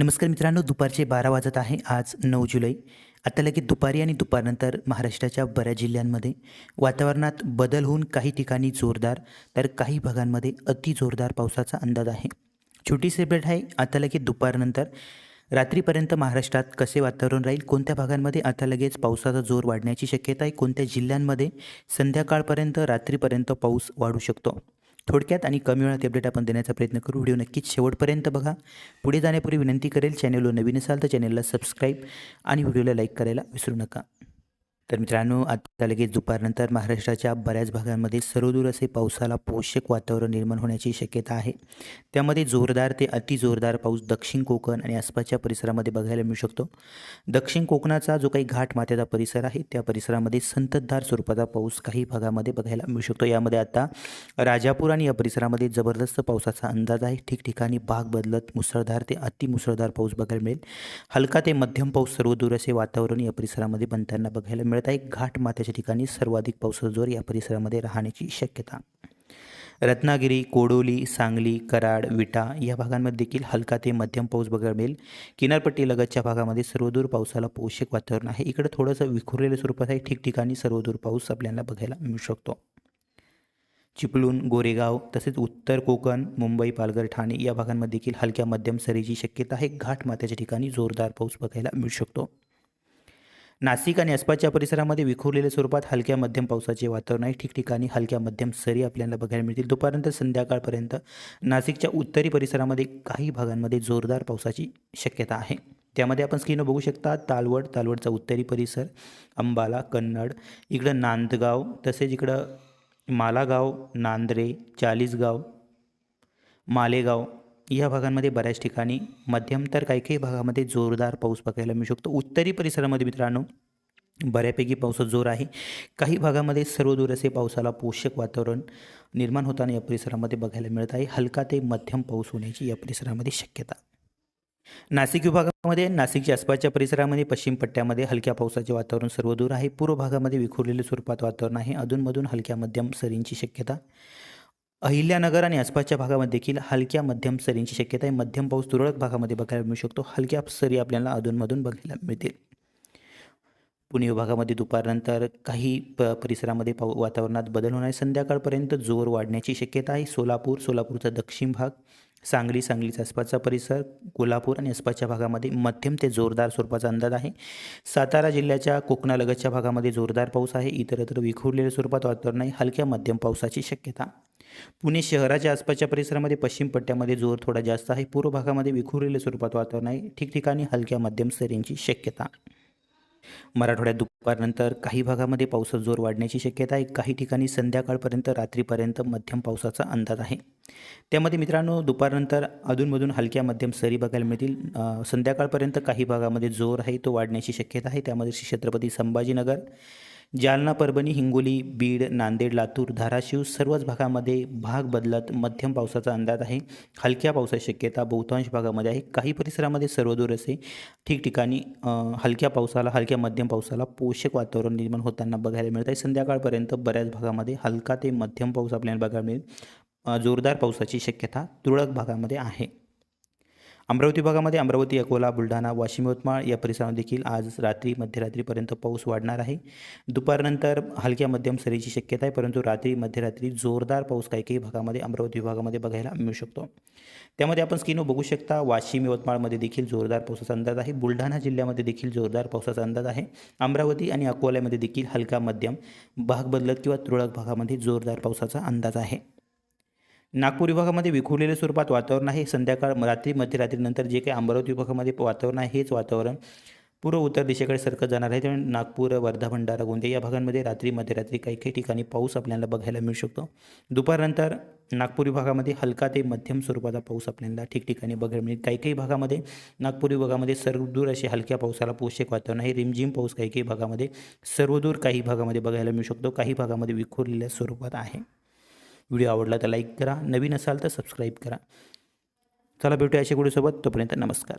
नमस्कार मित्रांनो दुपारचे बारा वाजत आहे आज नऊ जुलै. आता लगेच दुपारी आणि दुपारनंतर महाराष्ट्राच्या बऱ्याच जिल्ह्यांमध्ये वातावरणात बदल होऊन काही ठिकाणी जोरदार तर काही भागांमध्ये अति जोरदार पावसाचा अंदाज आहे. छोटी सेपरेट आहे आता लगेच दुपारनंतर. रात्रीपर्यंत महाराष्ट्रात कसे वातावरण राहील कोणत्या भागांमध्ये आता लगेच पावसाचा जोर वाढण्याची शक्यता आहे कोणत्या जिल्ह्यांमध्ये संध्याकाळपर्यंत रात्रीपर्यंत पाऊस वाढू शकतो? थोडक्यात आणि कमी वेळात अपडेट आपण देण्याचा प्रयत्न करू. व्हिडिओ नक्कीच शेवटपर्यंत बघा. पुढे जाण्यापूर्वी विनंती करेल चॅनलवर नवीन असाल तर चॅनलला सबस्क्राईब आणि व्हिडिओला लाईक करायला विसरू नका. तर मित्रांनो आता लगेच दुपारनंतर महाराष्ट्राच्या बऱ्याच भागांमध्ये सर्वदूर असे पावसाला पोषक वातावरण निर्माण होण्याची शक्यता आहे. त्यामध्ये जोरदार ते अति जोरदार पाऊस दक्षिण कोकण आणि आसपासच्या परिसरामध्ये बघायला मिळू शकतो. दक्षिण कोकणाचा जो काही घाट माथ्याचा परिसर आहे त्या परिसरामध्ये संततधार स्वरूपाचा पाऊस काही भागामध्ये बघायला मिळू शकतो. यामध्ये आता राजापूर आणि या परिसरामध्ये जबरदस्त पावसाचा अंदाज आहे. ठिकठिकाणी भाग बदलत मुसळधार ते अति मुसळधार पाऊस बघायला मिळेल. हलका ते मध्यम पाऊस सर्वदूर असे वातावरण या परिसरामध्ये बनताना बघायला मिळेल. आहे घाट माथ्याच्या ठिकाणी सर्वाधिक पावसाचा जोर या परिसरामध्ये राहण्याची शक्यता. रत्नागिरी कोडोली सांगली कराड विटा या भागांमध्ये देखील हलका ते मध्यम पाऊस बघायला मिळेल. किनारपट्टी लगतच्या भागामध्ये सर्वदूर पावसाला पोषक वातावरण आहे. इकडे थोडंसं विखुरलेलं स्वरूपात आहे ठिकठिकाणी सर्वदूर पाऊस आपल्याला बघायला मिळू शकतो. चिपळूण गोरेगाव तसेच उत्तर कोकण मुंबई पालघर ठाणे या भागांमध्ये देखील हलक्या मध्यम सरीची शक्यता आहे. घाट माथ्याच्या ठिकाणी जोरदार पाऊस बघायला मिळू शकतो. नाशिक आणि आसपासच्या परिसरामध्ये विखुरलेल्या स्वरूपात हलक्या मध्यम पावसाचे वातावरण आहे. ठिकठिकाणी हलक्या मध्यम सरी आपल्याला बघायला मिळतील. दुपारनंतर संध्याकाळपर्यंत नाशिकच्या उत्तरी परिसरामध्ये काही भागांमध्ये जोरदार पावसाची शक्यता आहे. त्यामध्ये आपण स्क्रीनवर बघू शकता तालवड तालवडचा उत्तरी परिसर अंबाला कन्नड इकडं नांदगाव तसेच इकडं मालागाव नांद्रे चाळीसगाव मालेगाव या भागांमध्ये बऱ्याच ठिकाणी मध्यम तर काही काही भागामध्ये जोरदार पाऊस बघायला मिळू शकतो. उत्तरी परिसरामध्ये मित्रांनो बऱ्यापैकी पावसाचा जोर आहे. काही भागामध्ये सर्वदूर असे पावसाला पोषक वातावरण निर्माण होताना या परिसरामध्ये बघायला मिळत आहे. हलका ते मध्यम पाऊस होण्याची या परिसरामध्ये शक्यता. नाशिक विभागामध्ये नाशिकच्या आसपासच्या परिसरामध्ये पश्चिम पट्ट्यामध्ये हलक्या पावसाचे वातावरण सर्वदूर आहे. पूर्व भागामध्ये विखुरलेले स्वरूपात वातावरण आहे. अधूनमधून हलक्या मध्यम सरींची शक्यता अहिल्यानगर आणि आसपासच्या भागामध्ये देखील हलक्या मध्यम सरींची शक्यता आहे. मध्यम पाऊस तुरळक भागामध्ये बघायला मिळू शकतो. हलक्या सरी आपल्याला अधूनमधून बघायला मिळतील. पुणे विभागामध्ये दुपारनंतर काही प परिसरामध्ये पाऊ वातावरणात बदल होणार आहे. संध्याकाळपर्यंत जोर वाढण्याची शक्यता आहे. सोलापूर सोलापूरचा दक्षिण भाग सांगली सांगलीचा आसपासचा परिसर कोल्हापूर आणि आसपासच्या भागामध्ये मध्यम ते जोरदार स्वरूपाचा अंदाज आहे. सातारा जिल्ह्याच्या कोकणालगतच्या भागामध्ये जोरदार पाऊस आहे. इतरत्र विखुरलेल्या स्वरूपात वातावरण आहे. हलक्या मध्यम पावसाची शक्यता पुणे शहराच्या आसपासच्या परिसरामध्ये पश्चिम पट्ट्यामध्ये जोर थोडा जास्त आहे. पूर्व भागामध्ये विखुरलेल्या स्वरूपात वातावरण आहे. ठिकठिकाणी हलक्या मध्यम सरींची शक्यता. मराठवाड्यात दुपारनंतर काही भागामध्ये पावसाचा जोर वाढण्याची शक्यता आहे. काही ठिकाणी संध्याकाळपर्यंत रात्रीपर्यंत मध्यम पावसाचा अंदाज आहे. त्यामध्ये मित्रांनो दुपारनंतर अधूनमधून हलक्या मध्यम सरी बघायला मिळतील. संध्याकाळपर्यंत काही भागामध्ये जोर आहे तो वाढण्याची शक्यता आहे. त्यामध्ये श्री छत्रपती संभाजीनगर जालना परभणी हिंगोली बीड नांदेड लातूर धाराशिव सर्वच भागामध्ये भाग बदलत मध्यम पावसाचा अंदाज आहे. हलक्या पावसाची शक्यता बहुतांश भागामध्ये आहे. काही परिसरामध्ये सर्वदूर असे ठिकठिकाणी हलक्या पावसाला हलक्या मध्यम पावसाला पोषक वातावरण निर्माण होताना बघायला मिळत आहे. संध्याकाळपर्यंत बऱ्याच भागामध्ये हलका ते मध्यम पाऊस आपल्याला बघायला मिळेल. जोरदार पावसाची शक्यता तुरळक भागामध्ये आहे. अमरावती भागामध्ये अमरावती अकोला बुलढाणा वाशिम यवतमाळ या परिसरात देखील आज रात्री मध्यरात्रीपर्यंत पाऊस वाढणार आहे. दुपारनंतर हलक्या मध्यम सरीची शक्यता आहे परंतु रात्री मध्यरात्री जोरदार पाऊस काही काही भागामध्ये अमरावती विभागामध्ये बघायला मिळू शकतो. त्यामध्ये आपण स्क्रीनवर बघू शकता. वाशिम यवतमाळमध्ये देखील जोरदार पावसाचा अंदाज आहे. बुलढाणा जिल्ह्यामध्ये देखील जोरदार पावसाचा अंदाज आहे. अमरावती आणि अकोल्यामध्ये देखील हलका मध्यम भाग बदलत किंवा तुरळक भागामध्ये जोरदार पावसाचा अंदाज आहे. नागपूर विभागामध्ये विखुरलेल्या स्वरूपात वातावरण आहे. संध्याकाळ रात्री मध्यरात्रीनंतर जे काही अमरावती विभागामध्ये वातावरण आहे हेच वातावरण पूर्व उत्तर दिशेकडे सरकत जाणार आहे. त्यामुळे नागपूर वर्धा भंडारा गोंदिया या भागांमध्ये रात्री मध्यरात्री काही काही ठिकाणी पाऊस आपल्याला बघायला मिळू शकतो. दुपारनंतर नागपूर विभागामध्ये हलका ते मध्यम स्वरूपाचा पाऊस आपल्याला ठिकठिकाणी बघायला मिळेल. काही काही भागामध्ये नागपूर विभागामध्ये सर्वदूर असे हलक्या पावसाला पोषक वातावरण आहे. रिमझिम पाऊस काही काही भागामध्ये सर्वदूर काही भागामध्ये बघायला मिळू शकतो. काही भागामध्ये विखुरलेल्या स्वरूपात आहे. व्हिडिओ आवडला तर लाईक करा. नवीन असाल तर सबस्क्राईब करा. चला भेटूया अशा गुडीसोबत तोपर्यंत नमस्कार.